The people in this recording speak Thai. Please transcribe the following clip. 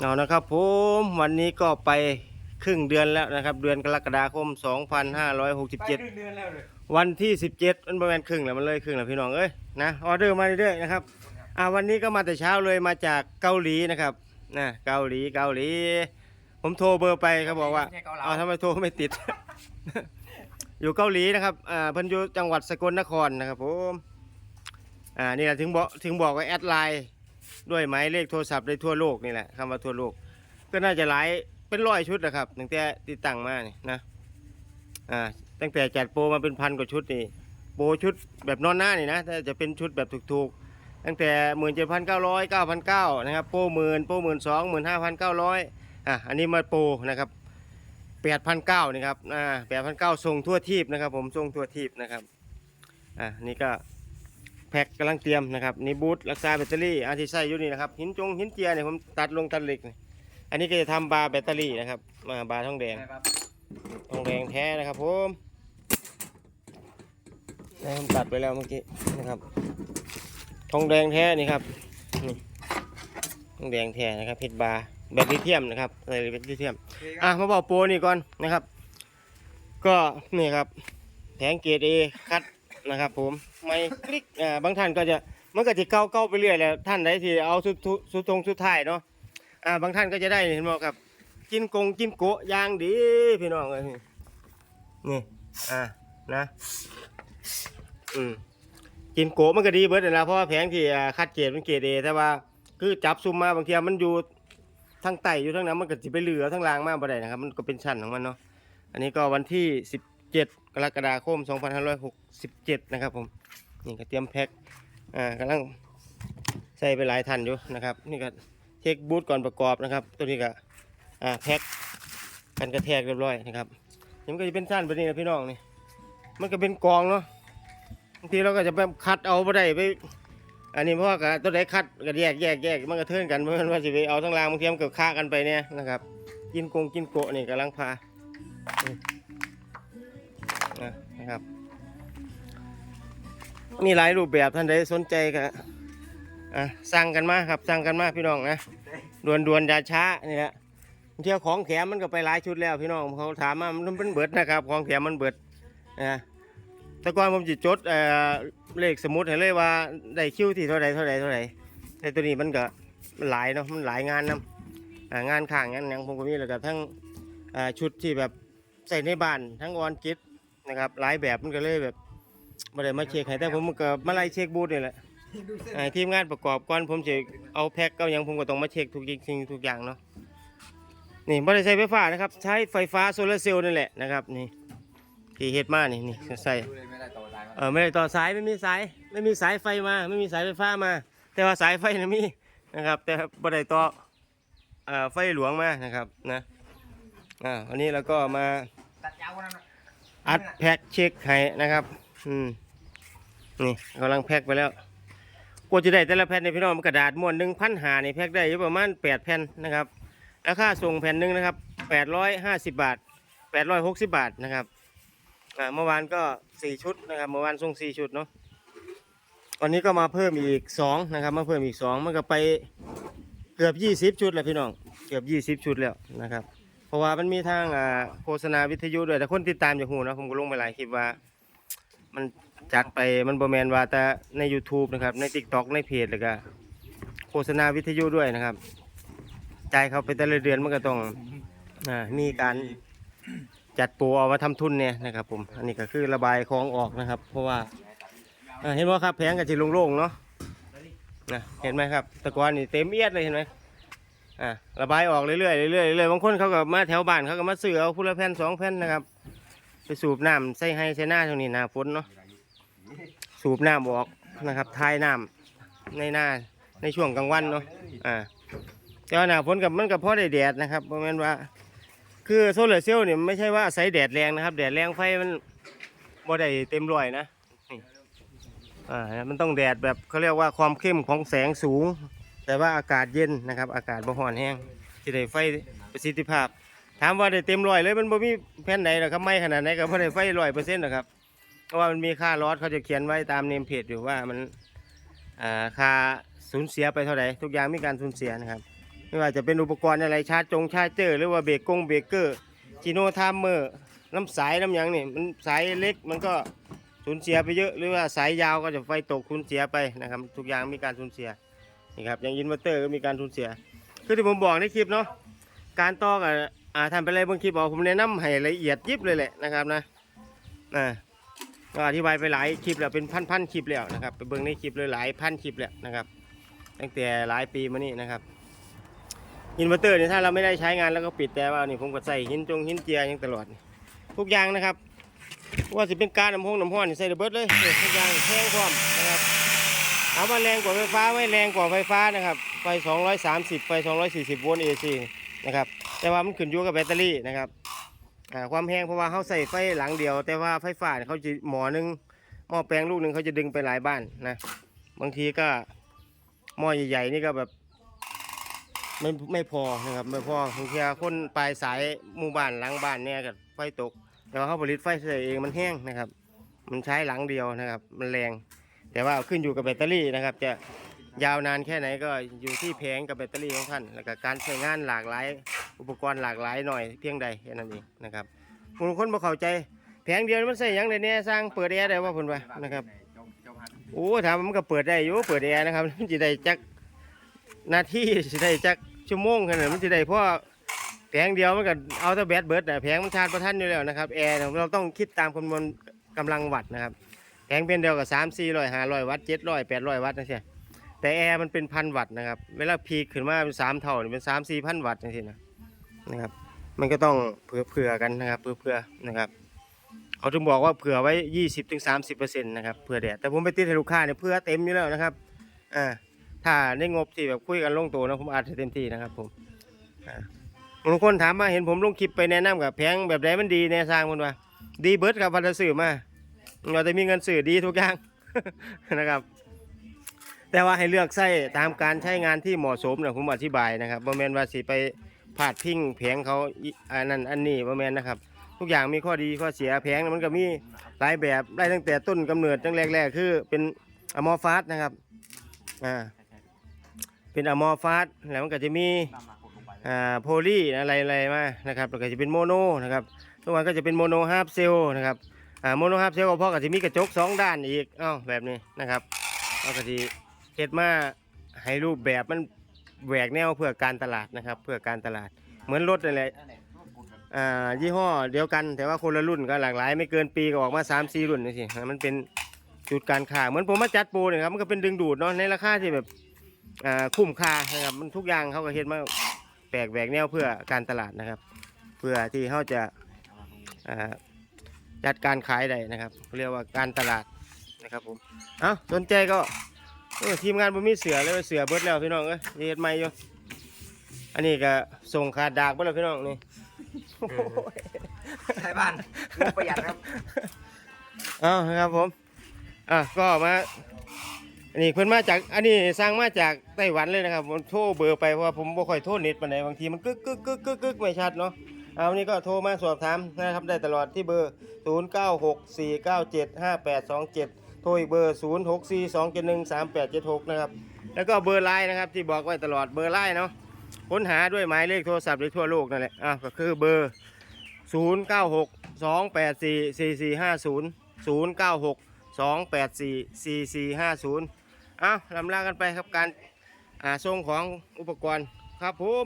เอานะครับผมวันนี้ก็ไปครึ่งเดือนแล้วนะครับ เดือนกรกฎาคมไปครึ่ง2567 เดือนแล้วเลยวันที่ 17 มันประมาณครึ่งแล้วมันเลยครึ่งแล้วพี่น้องเอ้ยนะออเดอร์มาเรื่อยๆนะครับอ่าวันนี้ก็มาแต่เช้าเลยมาจากเกาหลีนะครับนะเกาหลีเกาหลี ผมโทรเบอร์ไปเขาบอกว่าไม่ใช่เกาเหลาเอาทำไมโทรไม่ติด อยู่เกาหลีนะครับอ่าเพิ่นอยู่จังหวัดสกลนครนะครับผมอ่านี่แหละถึงบอกถึงบอกว่าแอดไลน์ ด้วยหมายเลขโทรศัพท์ได้ทั่วโลกนี่แหละคำว่าทั่วโลก ก็น่าจะหลายเป็นร้อยชุดนะครับตั้งแต่ติดตั้งมานี่นะอ่าตั้งแต่จัดโปรมาเป็นพันกว่าชุดนี่โปรชุดแบบนอนหน้านี่นะถ้าจะเป็นชุดแบบถูกๆ ตั้งแต่หมื่นเจ็ดพันเก้าร้อยเก้าพันเก้านะครับโปรหมื่นโปรหมื่นสองหมื่นห้าพันเก้าร้อยอะอันนี้มาโปรนะครับแปดพันเก้านี่ครับอ่าแปดพันเก้าส่งทั่วทีบนะครับ ผมส่งทั่วทีบนะครับอะนี่ก็ แพ็คกำลังเตรียมนะครับนี่บูทรักษาแบตเตอรี่อันที่ใส่อยู่นี่นะครับหินจงหินเจียเนี่ยผมตัดลงตัดเหล็กนี่อันนี้ก็จะทำบาร์แบตเตอรี่นะครับมาบาร์ทองแดงนะครับทองแดงแท้นะครับผมนี่ผมตัดไปแล้วเมื่อกี้นะครับทองแดงแท้นี่ครับนี่ทองแดงแท้นะครับเพชรบาร์แบบลิเทียมนะครับอะไรแบบลิเทียมอะมาบอกโปรนี่ก่อนนะครับ ก็นี่ครับแผงเกรดเอคัด นะครับ ผมไม่คลิกอ่าบางท่านก็จะมันก็จะเก้าเก้าไปเรื่อยแหล้วท่านใดที่เอาสุดทุสุดตรงสุดท้ายเนาะอ่าบางท่านก็จะได้เห็นบอกครับกินกงกินโกะยางดีพี่น้องเลยนี่อ่านะอืมกินโกะมันก็ดีเบิดนั่นนะเพราะว่าแผงที่อ่าคัดเกรดมันเกรดเอแต่ว่าคือจับซุ่มมาบางทีมันอยู่ทั้งไตอยู่ทั้งนั้นมันก็จะไปเหลือทั้งรางมากบ่ได้นะครับ มันก็เป็นชั้นของมันเนาะอันนี้ก็วันที่17 กรกฎาคม 2567 นะครับผมนี่ก็เตรียมแพ็คอ่ากำลังใส่ไปหลายทันอยู่นะครับนี่ก็เช็คบูทก่อนประกอบนะครับ ตัวนี้ก็อ่าแพ็คกันกระแทกเรียบร้อยนะครับนี่มันก็จะเป็นชั้นแบบนี้นะพี่น้องนี่มันก็เป็นกองเนาะบางทีเราก็จะแบบคัดเอาบ่ได้ไปอันนี้เพราะว่าตัวใดคัดก็แยกแยกแยกมันก็เทินกันเพราะมันว่าสิไปเอาทั้งรางบางทีมันก็ฆ่ากันไปเนี่ยนะครับ กินกงกินโกะนี่กำลังพา นะครับ มีหลายรูปแบบท่านใดสนใจก็อะสั่งกันมาครับสั่งกันมาพี่น้องนะด่วนด่วนอย่าช้านี่แหละเที่ยวของแถมมันก็ไปหลายชุดแล้วพี่น้องเขาถามมามันเป็นเบิดนะครับ ของแถมมันเบิดนะแต่ก่อนผมจิจดเเลขสมมติให้เลยว่าได้คิวที่เท่าไรเท่าไรเท่าไรแต่ตัวนี้มันก็มันหลายเนาะมันหลายงานนำงานข้างงานหยังผมก็มีแล้วก็ทั้งชุดที่แบบใส่ในบ้านทั้งออนกิฟ นะครับหลายแบบมันก็เลยแบบไม่ได้มาเช็คให้แต่ผมก็มาไล่เช็คบูธนี่แหละดูเส้นอ่าทีมงานประกอบก่อนผมจะเอาแพ็คเอาหยังผมก็ต้องมาเช็คทุกสิ่งทุกอย่างเนาะนี่ไม่ได้ใช้ไฟฟ้านะครับ ใช้ไฟฟ้าโซลาร์เซลล์นั่นแหละนะครับนี่ที่เฮ็ดมานี่นี่ใส่ดูเลยไม่ได้ต่อได้เออไม่ได้ต่อสายไม่มีสายไม่มีสายไฟมา ไม่มีสายไฟฟ้ามา แต่ว่าสายไฟนะมีนะครับ แต่บ่ได้ต่อเอ่อไฟหลวงมานะครับนะอ่าวันนี้เราก็มาตัดยาวกว่านั้นหน่ อัดแพ็คเช็คให้นะครับ อืมนี่กำลังแพ็คไปแล้วกว่าจะได้แต่ละแผ่นในพี่น้องกระดาษม้วนหนึ่งพันหานี่แพ็คได้อยู่ประมาณแปดแผ่นนะครับราคาส่งแผ่นหนึ่งนะครับแปดร้อยห้าสิบบาทแปดร้อยหกสิบบาทนะครับอ่าเมื่อวานก็สี่ชุดนะครับเมื่อวานส่งสี่ชุดเนาะวันนี้ก็มาเพิ่มอีกสองนะครับ มาเพิ่มอีกสองมันก็ไปเกือบยี่สิบชุดแล้วพี่น้อง เกือบยี่สิบชุดแล้วนะครับ ราะว่ามันมีทางอ่าโฆษณาวิทยุด้วยแต่คนติดตามจาหูนะผมก็ลงไปหลายคลิปว่า มันจัดไปมันบอแมนว่าแต่ใน YouTube นะครับ ใน TikTok ในเพจแล้วก็โฆษณาวิทยุด้วยนะครับจ่ายเขาไปแต่ละเดือนมันก็ต้องอ่ามีการจัดปรเอามาทำทุนเนี่ยนะครับผมอันนี้ก็คือระบายของออกนะครับ เพราะว่าเห็นไหมครับแผงกับจีโล่งๆเนาะนะเห็นไหมครับตะกอนนี่เต็มเอียดเลยเห็นไหม อ่าระบายออกเรื่อยๆเรื่อยๆเรื่อยๆบางคนเขาก็มาแถวบ้านเขาก็มาซื้อเอาพุละแผ่นสองแผ่นนะครับ ไปสูบน้ำใส่ให้ใส่หน้าตรงนี้หนาฝนเนาะสูบน้ำออกนะครับทายน้ำในหน้าในช่วงกลางวันเนาะอ่าแต่ว่าหนาฝนกับมันกับพอได้แดดนะครับเพราะงั้นว่า คือโซลาร์เซลล์เนี่ยไม่ใช่ว่าอาศัยแดดแรงนะครับ แดดแรงไฟมันบ่ได้เต็มร้อยนะอ่ามันต้องแดดแบบเขาเรียกว่าความเข้มของแสงสูง แต่ว่าอากาศเย็นนะครับ อากาศบ่ร้อนแห้งที่ได้ไฟประสิทธิภาพ ถามว่าได้เต็มร้อยเลยมันบ่มีแผ่นไหนหรอกครับไม่ขนาดไหนก็บ่ได้ไฟร้อยเปอร์เซ็นต์หรอกครับเพราะว่ามันมีค่าลอสเขาจะเขียนไว้ตามเนมเพจอยู่ว่ามันอ่าค่าสูญเสียไปเท่าไหร่ทุกอย่างมีการสูญเสียนะครับ ไม่ว่าจะเป็นอุปกรณ์อะไรชาร์จจงชาร์จเจอร์หรือว่าเบรกกงเบรกเกอร์จีโนทามเมอร์น้ำสายน้ำหยังนี่มันสายเล็กมันก็สูญเสียไปเยอะหรือว่าสายยาวก็จะไฟตกสูญเสียไปนะครับ ทุกอย่างมีการสูญเสีย นี่ครับอย่างอินเวอร์เตอร์ก็มีการสูญเสีย คือที่ผมบอกในคลิปเนาะการต่อกับอ่าทำไปเลยบางคลิปบอกผมแนะนำให้ละเอียดยิบเลยแหละนะครับนะอ่าก็อธิบายไปหลายคลิปแล้วเป็นพันๆคลิปแล้วนะครับไปเบิ่งในคลิปเลยหลายพันคลิปแล้วนะครับตั้งแต่หลายปีมานี่นะครับอินเวอร์เตอร์เนี่ยถ้าเราไม่ได้ใช้งานแล้วก็ปิดแต่ว่านี่ผมก็ใส่หินจงหินเจียยังตลอด ทุกอย่างนะครับว่าสิเป็นการน้ำห้องน้ำห้อนี่ใส่ระเบิดเลยทุกอย่างแห้งพร้อมนะครับ เอามาแรงกว่าไฟฟ้าไม่แรงกว่าไฟฟ้านะครับ ไฟ 230 ไฟ 240 โวลต์ AC นะครับ แต่ว่ามันขึ้นอยู่กับแบตเตอรี่นะครับความแห้งเพราะว่าเขาใส่ไฟหลังเดียว แต่ว่าไฟฟ้าเนี่ยเขาจะหมอนึงหม้อแปลงลูกหนึ่งเขาจะดึงไปหลายบ้านนะ บางทีก็หม้อใหญ่ๆนี่ก็แบบไม่ไม่พอนะครับไม่พอบางทีคนปลายสายหมู่บ้านหลังบ้านเนี่ยกับไฟตก แต่ว่าเขาผลิตไฟใส่เองมันแห้งนะครับ มันใช้หลังเดียวนะครับ มันแรง แต่ว่าขึ้นอยู่กับแบตเตอรี่นะครับ จะยาวนานแค่ไหนก็อยู่ที่แผงกับแบตเตอรี่ของท่านแล้วก็การใช้งานหลากหลาย อุปกรณ์หลากหลายหน่อยเพียงใดแค่นั้นเองนะครับบางคนบ่เข้าใจแผงเดียวมันใส่ยังได้แน่สร้างเปิดแอร์ได้ว่าเพิ่นว่านะครับโอ้ถามมันก็เปิดได้อยู่เปิดแอร์นะครับมันจะได้จักนาทีสิได้จักชั่วโมงขนาดมันจะได้เพราะแผงเดียวมันก็เอาแต่แบตเบิร์ดแต่แผงมันชาร์จประทันอยู่แล้วนะครับแอร์เราต้องคิดตามคำนวณกำลังวัตต์นะครับ งเป็นเดียวกับสามสี่ร้อยห้าร้อยวัตต์เจ็ดร้อยแปดร้อยวัตต์นะเชียแต่แอร์มันเป็นพันวัตต์นะครับ เวลาพีขึ้นมาเป็นสามเท่านี่เป็นสามสี่พันวัตต์นะเชีนะนะครับ มันก็ต้องเผื่อเผื่อๆกันนะครับเผื่อเผื่อๆนะครับเขาถึงบอกว่าเผื่อไว้ยี่สิบถึงสามสิบเปอร์เซ็นต์นะครับเผื่อแดดแต่ผมไปติดให้ลูกค้าเนี่ยเผื่อเต็มอยู่แล้วนะครับอ่าถ้าได้งบที่แบบคุยกันลงตัวนะผมอาจจะเต็มที่นะครับผมอ่าบางคนถามมาเห็นผมลงคลิปไปแนะนำกับแพงแบบไหนมันดีแน่สร้างมันว่าดีเบิร์ดครับพันธสื่อมา เราจะมีเงินสื่อดีทุกอย่าง นะครับ แต่ว่าให้เลือกใช้ตามการใช้งานที่เหมาะสมนะผมอธิบายนะครับบ่แมนว่าสิไปพาดพิงแผงเขาอันนั้นอันนี้บ่แมนนะครับ ทุกอย่างมีข้อดีข้อเสียแผงมันก็มีหลายแบบได้ตั้งแต่ต้นกำเนิดตั้งแรกๆ คือเป็นอะมอฟาสนะครับอ่าเป็นอะมอฟาสแล้วมันก็จะมีอ่าโพลีอะไรอะไรมานะครับแล้วก็จะเป็นโมโนนะครับทุกวันก็จะเป็นโมโนฮาร์ปเซลนะครับ อ่าโมโนฮาร์ปเซลก็เพราะก็จะมีกระจกสองด้านอีกอ้าวแบบนี้นะครับแล้วก็จะเฮ็ดมาให้รูปแบบมันแหวกแนวเพื่อการตลาดนะครับ เพื่อการตลาดเหมือนรถนั่นแหละนั่นแหละรูปกดแบบอ่ายี่ห้อเดียวกันแต่ว่าคนละรุ่นก็หลากหลาย ไม่เกินปีก็ออกมา3ามสี่รุ่นนี่สิมันเป็นจุดการค้าเหมือนผมมาจัดโปรเนี่ยครับมันก็เป็นดึงดูดเนาะในราคาที่แบบอ่าคุ้มค่านะครับมันทุกอย่างเขาก็เฮ็ดมาแปลกแหวกแนวเพื่อการตลาดนะครับ เพื่อที่เขาจะอ่า จัดการขายได้นะครับเขาเรียกว่าการตลาดนะครับผมเอาสนใจก็เออทีมงานผมมีเสือเลยเสือเบิดแล้วพี่น้องเอ้ยเฮ็ดใหม่อยู่อันนี้ก็ส่งขาดดากเบิดแล้วพี่น้องนี่ใช้บ้านงบประหยัดครับเอาครับผมอะก็มาอันนี้เพิ่นมาจากอันนี้สร้างมาจากไต้หวันเลยนะครับผมโทรเบอร์ไปเพราะว่าผมบ่ค่อยโทรเน็ตปานใดบางทีมันกึกกึกกึกกึกกึกไม่ชัดเนาะ เอาวันนี้ก็โทรมาสอบถามนะครับได้ตลอดที่เบอร์ 0964975827 โทรอีกเบอร์ 0642713876 นะครับ แล้วก็เบอร์ไลน์นะครับที่บอกไว้ตลอดเบอร์ไลน์เนาะค้นหาด้วยหมายเลขโทรศัพท์ในทั่วโลกนั่นแหละอะก็คือเบอร์ 0 9 6 2 8 4 4 4 5 0 0 9 6 2 8 4 4 4 5 0อ้าลำลากันไปครับการอ่าส่งของอุปกรณ์ครับผม